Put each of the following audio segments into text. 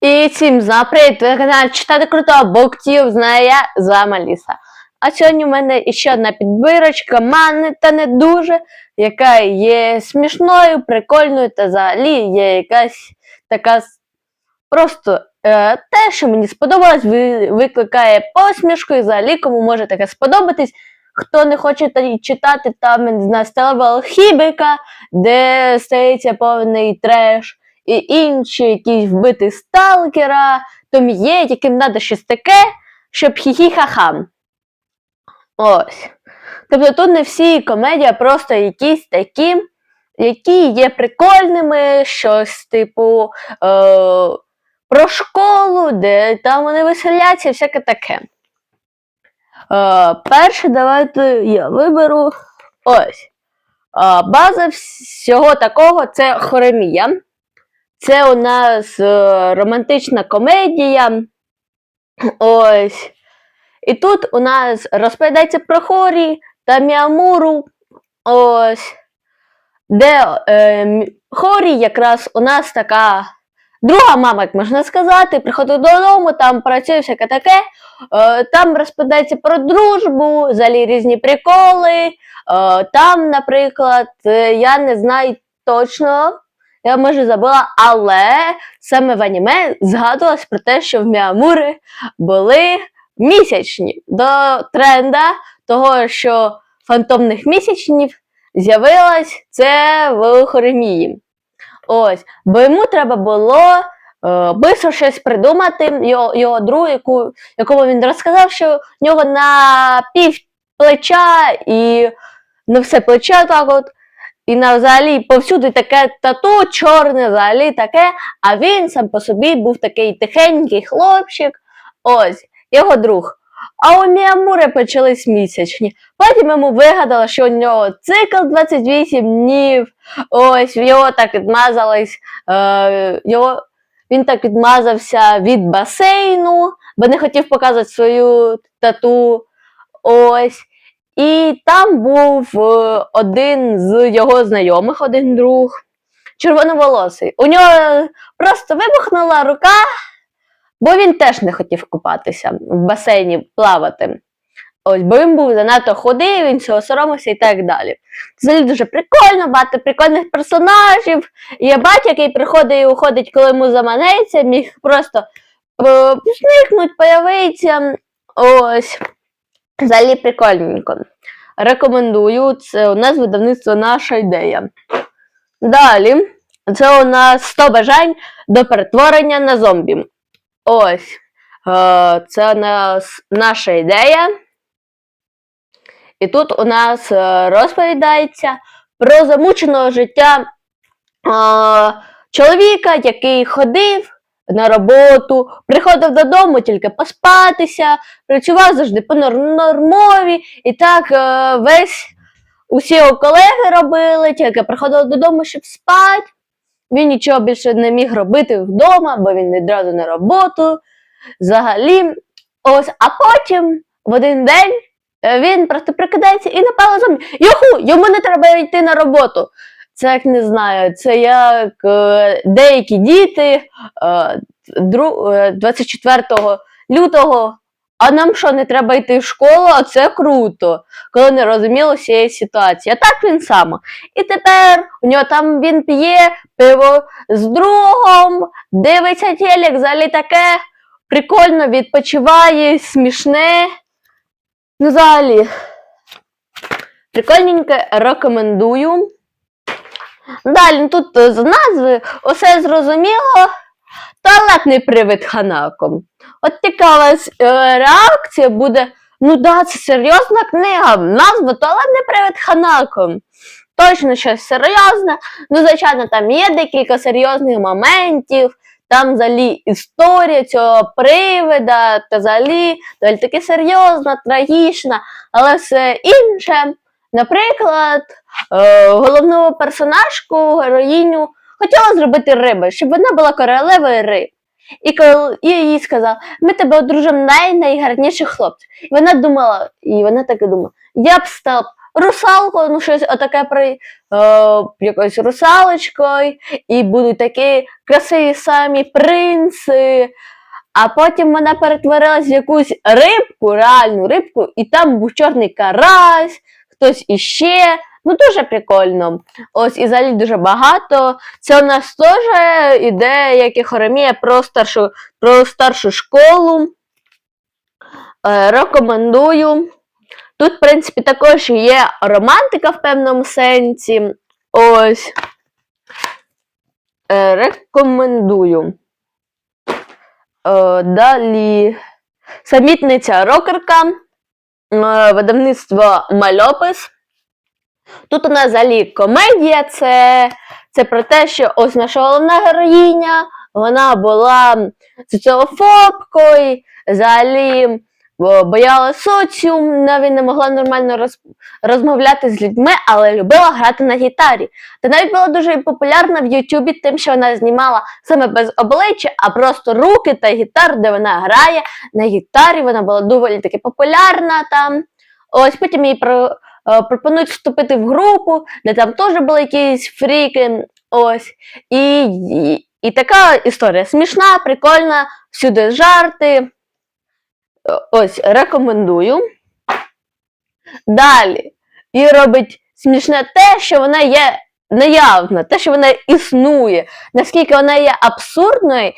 І всім запрет, ви на каналі читати круто, буктів знає я, з вами. А сьогодні в мене ще одна підбирочка, мани та не дуже, яка є смішною, прикольною та взагалі є якась така просто е, те, що мені сподобалось, ви- викликає посмішку і взагалі кому може таке сподобатись. Хто не хоче та- читати, там не знаю, стелевого хібика, де стається повний треш інші якісь вбити сталкера, то є, яким треба щось таке, щоб хі-хі-ха-ха. Ось. Тобто тут не всі комедії, а просто якісь такі, які є прикольними, щось типу е, про школу, де там вони веселяться, і всяке таке. Е, перше, давайте я виберу ось. А, База всього такого це хоремія. Це у нас е, романтична комедія. Ось. І тут у нас розповідається про хорі та Міамуру. Ось. Де е, хорі якраз у нас така друга мама, як можна сказати, приходить додому, там працює всяке таке. Е, там розповідається про дружбу, взагалі різні приколи. Е, там, наприклад, е, я не знаю точно, я може забула, але саме в аніме згадувалось про те, що в Міамури були місячні до тренда того, що фантомних місячнів з'явилось це в Хоремії. Ось, бо йому треба було е, бистро щось придумати. Його, його друг, яку, якому він розказав, що в нього на пів плеча і на все плече так от. І на взагалі повсюди таке тату, чорне взагалі таке, а він сам по собі був такий тихенький хлопчик. Ось, його друг. А у Міамури почались місячні. Потім йому вигадали, що у нього цикл 28 днів. Ось, його так відмазались. Е, його, він так відмазався від басейну, бо не хотів показувати свою тату. Ось. І там був е, один з його знайомих, один друг, червоноволосий. У нього просто вибухнула рука, бо він теж не хотів купатися в басейні плавати. Ось, бо він був занадто худий, він цього соромився і так далі. Взагалі дуже прикольно, багато прикольних персонажів. Є батя, який приходить і уходить, коли йому заманеться, міг просто е, зникнуть, появитися. Ось. Взагалі прикольненько. Рекомендую. Це у нас видавництво наша ідея. Далі, це у нас 100 бажань до перетворення на зомбі. Ось. Е, Це у нас наша ідея. І тут у нас е, розповідається про замученого життя е, чоловіка, який ходив на роботу, приходив додому тільки поспатися, працював завжди по нормові, і так е, весь усі його колеги робили, тільки приходили додому, щоб спати. Він нічого більше не міг робити вдома, бо він відразу на роботу. Взагалі, ось, а потім в один день е, він просто прикидається і напало зомбі. Юху, йому не треба йти на роботу. Це як не знаю, це як е, деякі діти е, дру- е, 24 лютого. А нам що, не треба йти в школу, а це круто, коли не розуміло всієї ситуації. А так він сам. І тепер у нього там він п'є пиво з другом, дивиться телек, взагалі таке прикольно відпочиває, смішне. Ну, взагалі. Прикольненьке рекомендую. Далі ну, тут е, з назви усе зрозуміло. Туалетний привид Ханаком. От така е, реакція буде. Ну да, це серйозна книга. Назва Туалетний привид Ханаком. Точно щось серйозне. Ну, звичайно, там є декілька серйозних моментів. Там взагалі історія цього привида, та взагалі доволі таки серйозна, трагічна, але все інше. Наприклад, е, головну персонажку, героїню, хотіла зробити риби, щоб вона була королевою риб. І коли і їй сказав, ми тебе одружимо най найгарніших хлопців. І вона думала, і вона так і думала, я б стала б русалку, ну щось отаке при е, якоюсь русалочкою, і будуть такі красиві самі принци. А потім вона перетворилась в якусь рибку, реальну рибку, і там був чорний карась, хтось іще. Ну, дуже прикольно. Ось і взагалі дуже багато. Це у нас теж іде, як і Хоремія, про старшу, про старшу школу. Е, рекомендую. Тут, в принципі, також є романтика в певному сенсі. Ось. Е, рекомендую. Е, далі. Самітниця рокерка. Е, видавництво Мальопис. Тут у нас взагалі комедія, це, це про те, що ось наша головна героїня, вона була соціофобкою, взагалі бояла соціум, навіть не могла нормально роз, розмовляти з людьми, але любила грати на гітарі. Та навіть була дуже популярна в Ютубі тим, що вона знімала саме без обличчя, а просто руки та гітар, де вона грає на гітарі. Вона була доволі таки популярна там. Ось потім їй про, е, пропонують вступити в групу, де там теж були якісь фріки. Ось. І, і, і така історія смішна, прикольна, всюди жарти. Ось, рекомендую. Далі. І робить смішне те, що вона є наявна, те, що вона існує, наскільки вона є абсурдною,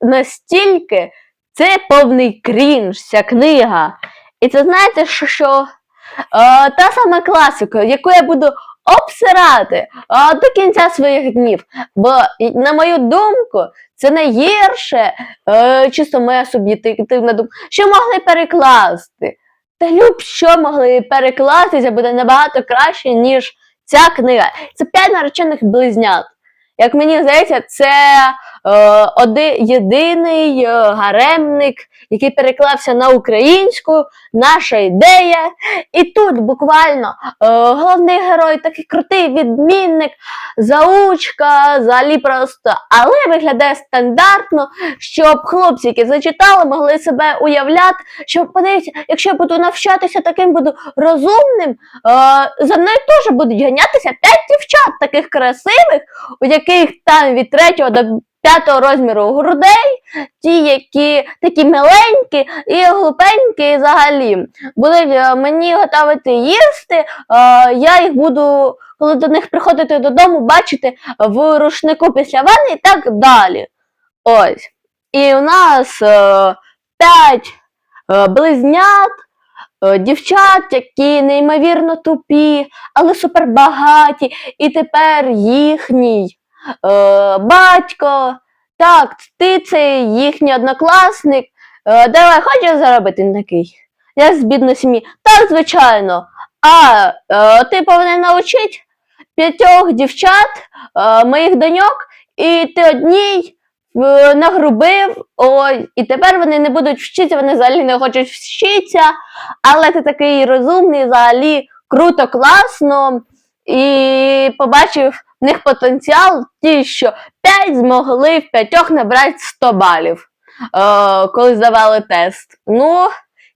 настільки це повний крінж, ця книга. І це знаєте, що, що е, та сама класика, яку я буду обсирати е, до кінця своїх днів. Бо, на мою думку, це найгірше, е, чисто моя суб'єктивна думка, що могли перекласти. Та люб, що могли перекластися, буде набагато краще, ніж ця книга. Це п'ять наречених близнят. Як мені здається, це е, один єдиний е, гаремник, який переклався на українську, наша ідея. І тут буквально е, головний герой, такий крутий відмінник, заучка, взагалі просто, але виглядає стандартно, щоб хлопці, які зачитали, могли себе уявляти, що подивіться, якщо я буду навчатися таким, буду розумним, е, за мною теж будуть ганятися п'ять дівчат таких красивих, у яких там від третього до п'ятого розміру грудей, ті, які такі миленькі і глупенькі взагалі будуть е, мені готувати їсти, е, я їх буду, коли до них приходити додому, бачити в рушнику після ванни і так далі. Ось. І у нас е, п'ять близнят, дівчат, які неймовірно тупі, але супербагаті, і тепер їхній батько. Так, ти це їхній однокласник. Е, давай, хочеш заробити такий? Я з бідної сім'ї. Так, звичайно. А е, ти повинен навчити п'ятьох дівчат, е, моїх доньок, і ти одній е, нагрубив, ой, і тепер вони не будуть вчитися, вони взагалі не хочуть вчитися, але ти такий розумний, взагалі круто, класно, і побачив в них потенціал, ті, що 5 змогли в 5 набрати 100 балів, е, коли здавали тест. Ну,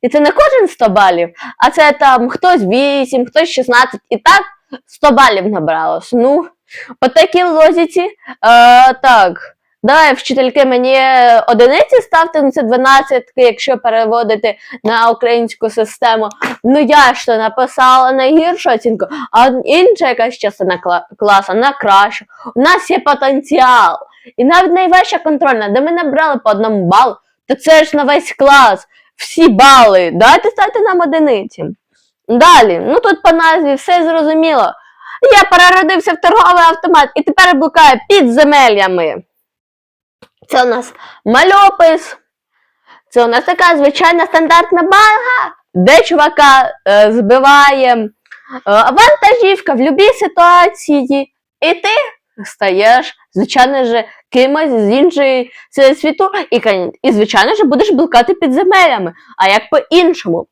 і це не кожен 100 балів, а це там хтось 8, хтось 16, і так 100 балів набралось. Ну, по такій логіці, е, так. Давай, вчительки, мені одиниці ставте, ну це 12, якщо переводити на українську систему. Ну я то написала найгіршу оцінку, а інша якась частина кла- класу на кращу. У нас є потенціал. І навіть найвища контрольна, де ми набрали по одному балу, то це ж на весь клас. Всі бали. Давайте ставте нам одиниці. Далі, ну тут по назві все зрозуміло. Я переродився в торговий автомат і тепер блукаю під земельями. Це у нас мальопис. Це у нас така звичайна стандартна банга, де чувака е, збиває е, вантажівка в будь-якій ситуації, і ти стаєш, звичайно ж, кимось з іншої світу, і, і звичайно ж, будеш блукати під земелями. А як по-іншому?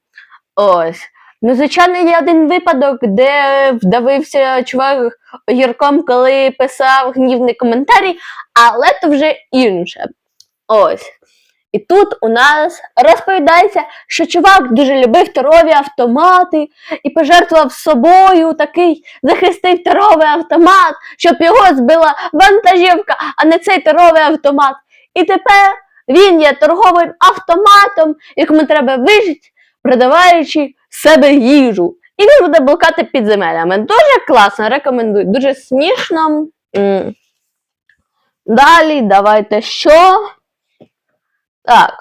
Ось. Ну, звичайно, є один випадок, де вдавився чувак гірком, коли писав гнівний коментарій, але то вже інше. Ось. І тут у нас розповідається, що чувак дуже любив торові автомати і пожертвував собою такий захистив торовий автомат, щоб його збила вантажівка, а не цей торовий автомат. І тепер він є торговим автоматом, якому треба вижити, продаваючи себе їжу. І він буде блукати підземелями. Дуже класно, рекомендую. Дуже смішно. Далі, давайте що? Так.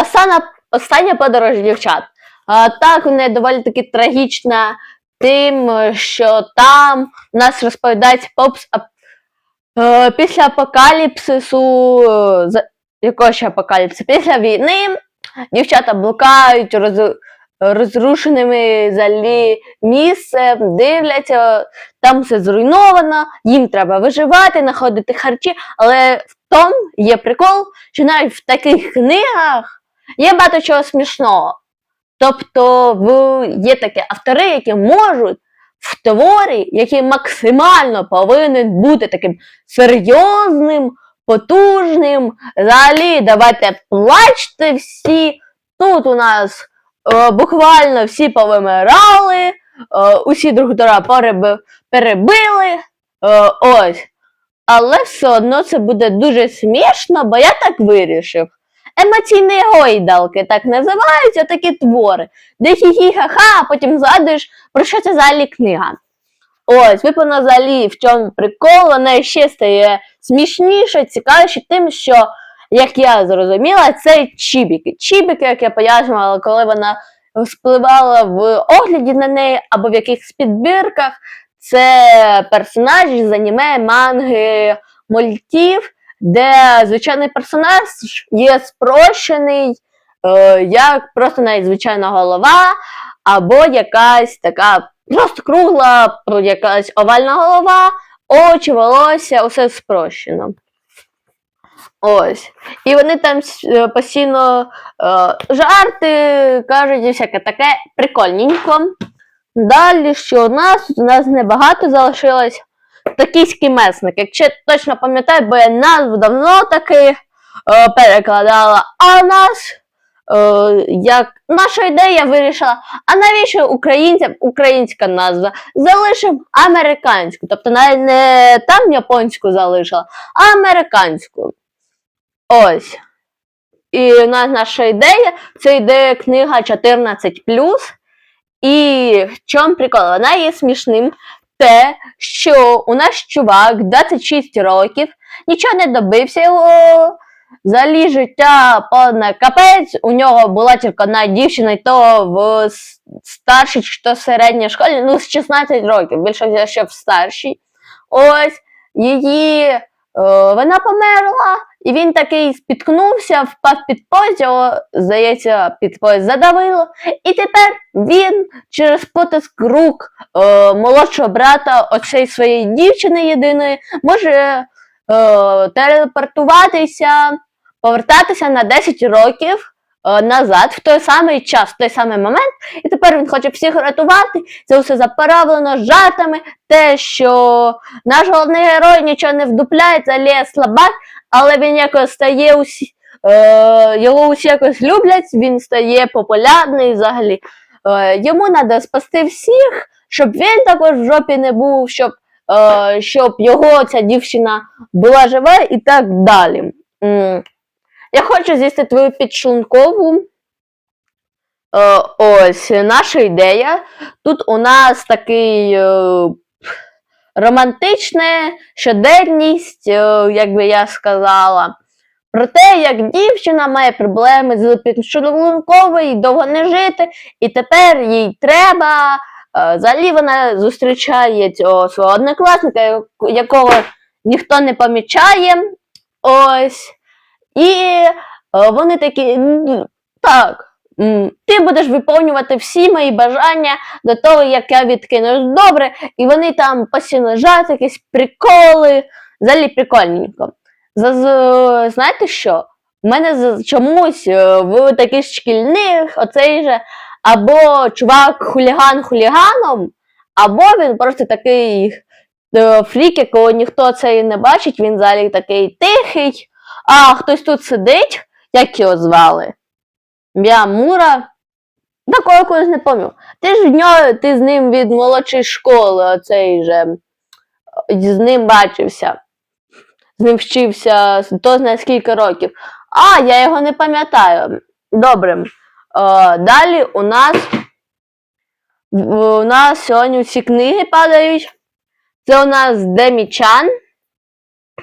Остання, остання подорож дівчат. А, так, вона доволі таки трагічна тим, що там у нас розповідається попс ап- е, після апокаліпсису. Якого ще апокаліпсису? Після війни дівчата блукають роз, розрушеними взагалі місцем, дивляться, там все зруйновано, їм треба виживати, знаходити харчі, але в тому є прикол, що навіть в таких книгах є багато чого смішного. Тобто є такі автори, які можуть в творі, який максимально повинен бути таким серйозним, потужним. Взагалі, давайте плачте всі. Тут у нас буквально всі повимирали, е, усі друг друга переби- перебили. Е, ось. Але все одно це буде дуже смішно, бо я так вирішив. Емоційні гойдалки так називаються такі твори, де хі-хі-ха-ха, а потім згадуєш, про що це взагалі книга. Ось, випевно, взагалі, в чому прикол, вона ще стає смішніше, цікавіше тим, що, як я зрозуміла, це чібіки. Чібіки, як я пояснювала, коли вона спливала в огляді на неї або в якихось підбірках, це персонажі з аніме, манги, мультів, де звичайний персонаж є спрощений, е, як просто навіть звичайна голова, або якась така просто кругла, якась овальна голова, очі, волосся, усе спрощено. Ось. І вони там е, постійно е, жарти кажуть і всяке таке прикольненько. Далі, що у нас? У нас небагато залишилось. Токійський месник. Якщо точно пам'ятаю, бо я назву давно таки е, перекладала, а у нас е, як наша ідея вирішила, а навіщо українцям українська назва? Залишимо американську. Тобто навіть не там японську залишила, а американську. Ось. І у нас наша ідея це ідея книга 14. І в чому прикол? Вона є смішним те, що у нас чувак 26 років, нічого не добився його. Взагалі життя повне капець. У нього була тільки одна дівчина, і то в старшій чи то середній школі, ну, з 16 років, більше ще в старшій. Ось її вона померла, і він такий спіткнувся, впав під поїзд, здається, під поїзд задавило. І тепер він через потиск рук е, молодшого брата оцей своєї дівчини єдиної може е, телепортуватися, повертатися на 10 років е, назад, в той самий час, в той самий момент, і тепер він хоче всіх рятувати. Це все заправлено жартами, те, що наш головний герой нічого не вдупляє, це слабак, але він якось стає усі. Е, його усі якось люблять, він стає популярний взагалі. Е, йому треба спасти всіх, щоб він також в жопі не був, щоб, е, щоб його ця дівчина була жива і так далі. Я хочу з'їсти твою підшлункову. Е, ось наша ідея. Тут у нас такий е, романтичне щоденність, е, як би я сказала. Про те, як дівчина має проблеми з підшлунковою довго не жити, і тепер їй треба. Взагалі вона зустрічає цього свого однокласника, якого ніхто не помічає. Ось. І е, вони такі, «Ну, так, ти будеш виконувати всі мої бажання до того, як я відкину. Добре, і вони там постійно якісь приколи, взагалі прикольненько. Знаєте що? У мене чомусь е, в таких шкільних оцей же або чувак хуліган хуліганом, або він просто такий е, фрік, якого ніхто це не бачить, він взагалі такий тихий, а хтось тут сидить Як його звали? М'ямура? Такого когось не пам'ятаю. Ти ж в нього, ти з ним від молодшої школи, оцей же. З ним бачився. З ним вчився то знає скільки років. А, я його не пам'ятаю. Добре. Е, далі у нас у нас сьогодні всі книги падають. Це у нас Демічан.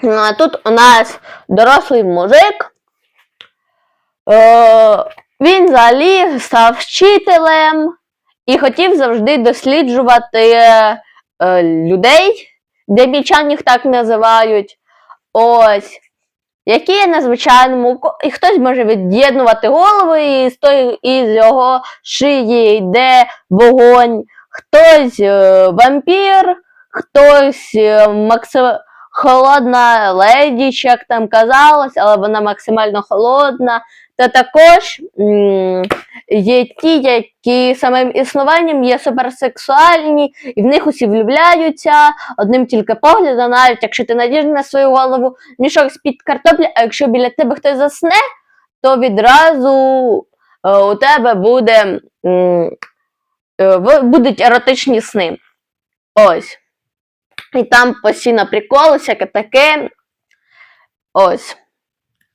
А тут у нас дорослий мужик. Е, він взагалі став вчителем і хотів завжди досліджувати е, людей, демічан їх так називають. Ось. Які є надзвичайному, і хтось може від'єднувати голови, і з, той, і з його шиї йде вогонь, хтось е, вампір, хтось е, максим... холодна леді, як там казалось, але вона максимально холодна. Та також є ті, які самим існуванням є суперсексуальні, і в них усі влюбляються одним тільки поглядом, навіть якщо ти надіж на свою голову мішок з-під картоплі, а якщо біля тебе хтось засне, то відразу е, у тебе буде, е, будуть еротичні сни. Ось. І там постійно приколи, всяке таке. Ось.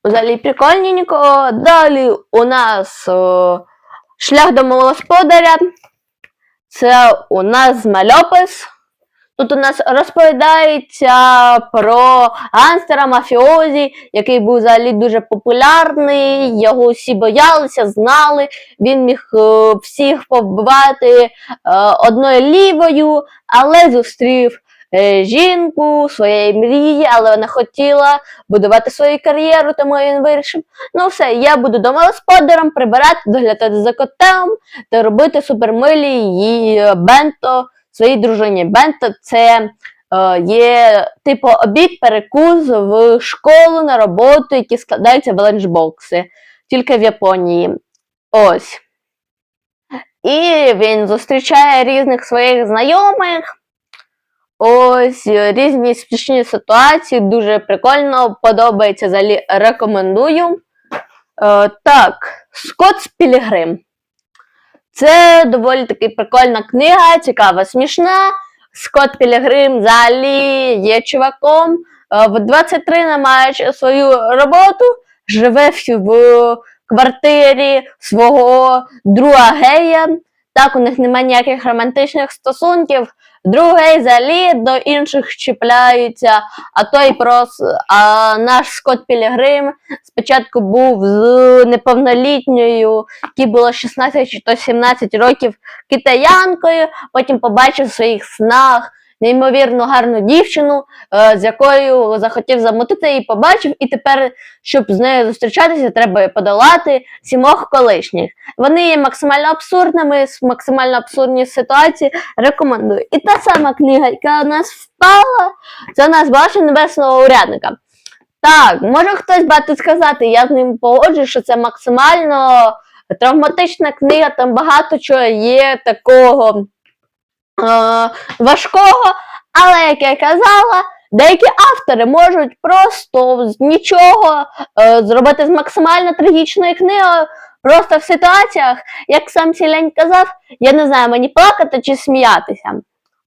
Взагалі прикольненько. Далі у нас о, шлях до господаря. Це у нас мальопис. Тут у нас розповідається про ганстера мафіозі, який був взагалі дуже популярний, його всі боялися, знали. Він міг всіх повбивати одною лівою, але зустрів жінку своєї мрії, але вона хотіла будувати свою кар'єру, тому він вирішив: ну все, я буду домогосподарем, прибирати, доглядати за котом та робити супермилі її е, бенто своїй дружині. Бенто це е, є типу обід, перекус в школу на роботу, які складаються в ланчбокси, тільки в Японії. Ось. І він зустрічає різних своїх знайомих. Ось е, різні смішні ситуації, дуже прикольно, подобається взагалі рекомендую. Е, так, Скотт Пілігрим. Це доволі таки прикольна книга, цікава, смішна. Скотт Пілігрим взагалі є чуваком. е, В 23 не маючи свою роботу, живе в квартирі свого друга гея. Так, у них немає ніяких романтичних стосунків. Другий заліт, до інших чіпляються. а той просто а наш Скот Пілігрим спочатку був з неповнолітньою, якій було 16 чи то 17 років китаянкою, потім побачив в своїх снах неймовірно гарну дівчину, е, з якою захотів замутити і побачив, і тепер, щоб з нею зустрічатися, треба подолати сімох колишніх. Вони є максимально абсурдними, максимально абсурдні ситуації. Рекомендую. І та сама книга, яка у нас впала, це у нас башня небесного урядника. Так, може хтось багато сказати, я з ним погоджуюсь, що це максимально травматична книга, там багато чого є такого важкого, але, як я казала, деякі автори можуть просто з нічого е, зробити з максимально трагічної книги, просто в ситуаціях, як сам Сілянь казав, я не знаю, мені плакати чи сміятися.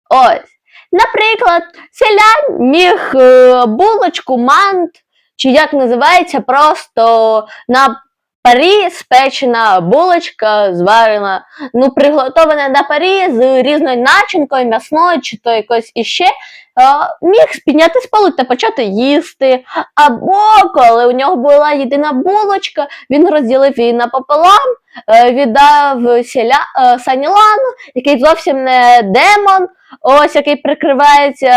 Ось. Наприклад, селянь міг е, булочку, мант, чи як називається, просто на парі спечена булочка, зварена, ну, приготована на парі з різною начинкою, м'ясною чи то якось іще, е, міг підняти з полу та почати їсти. Або коли у нього була єдина булочка, він розділив її напополам, е, віддав селя, е, Санілану, який зовсім не демон, ось який прикривається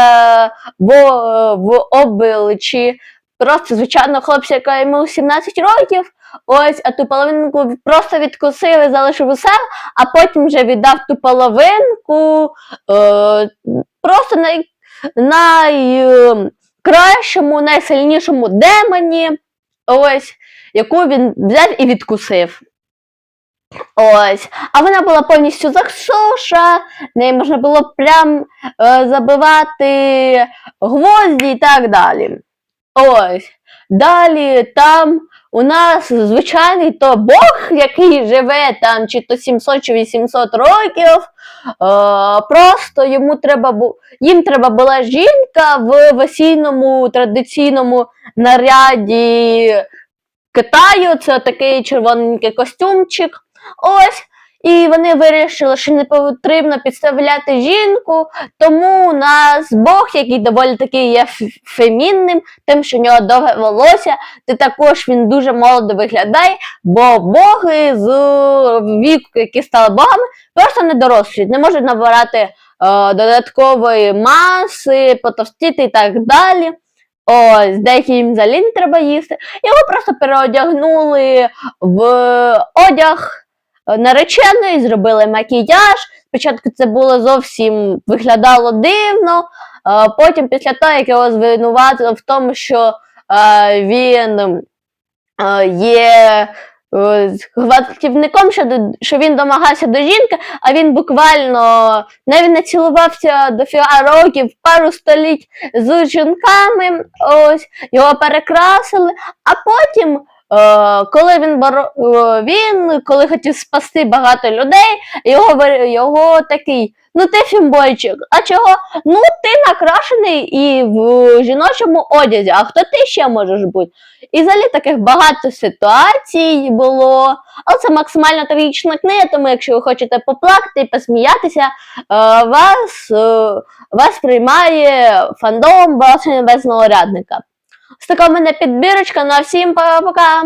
в, в обличчі просто звичайного хлопця, якому 17 років. Ось, а ту половинку просто відкусив і залишив у себе, а потім вже віддав ту половинку е, просто най, найкращому, найсильнішому демоні, ось, яку він взяв і відкусив. Ось. А вона була повністю засуша, неї можна було прям е, забивати гвозді і так далі. Ось. Далі там у нас звичайний то Бог, який живе там чи то 700 чи 800 років. Е, просто йому треба бу... їм треба була жінка в весільному традиційному наряді Китаю. Це такий червоненький костюмчик. Ось. І вони вирішили, що не потрібно підставляти жінку, тому у нас Бог, який доволі таки є фемінним, тим, що в нього довге волосся, ти також він дуже молодо виглядає, бо боги з віку, які стали богами, просто не дорослі, не можуть набирати е, додаткової маси, потовстіти і так далі. Ось, деякі їм взагалі не треба їсти. Його просто переодягнули в одяг нареченої, зробили макіяж. Спочатку це було зовсім виглядало дивно. Потім, після того, як його звинуватили в тому, що він є е, гвалтівником, що, він домагався до жінки, а він буквально навіть не цілувався до фіга років, пару століть з жінками. Ось його перекрасили, а потім. Е, коли він боро... е, він коли хотів спасти багато людей, його, його такий, ну ти фімбойчик, а чого? Ну ти накрашений і в жіночому одязі, а хто ти ще можеш бути? І взагалі таких багато ситуацій було, але це максимально трагічна книга, тому якщо ви хочете поплакати посміятися, е, вас, вас приймає фандом Басені без нарядника. Ось така в мене підбірочка, ну а всім пока-пока!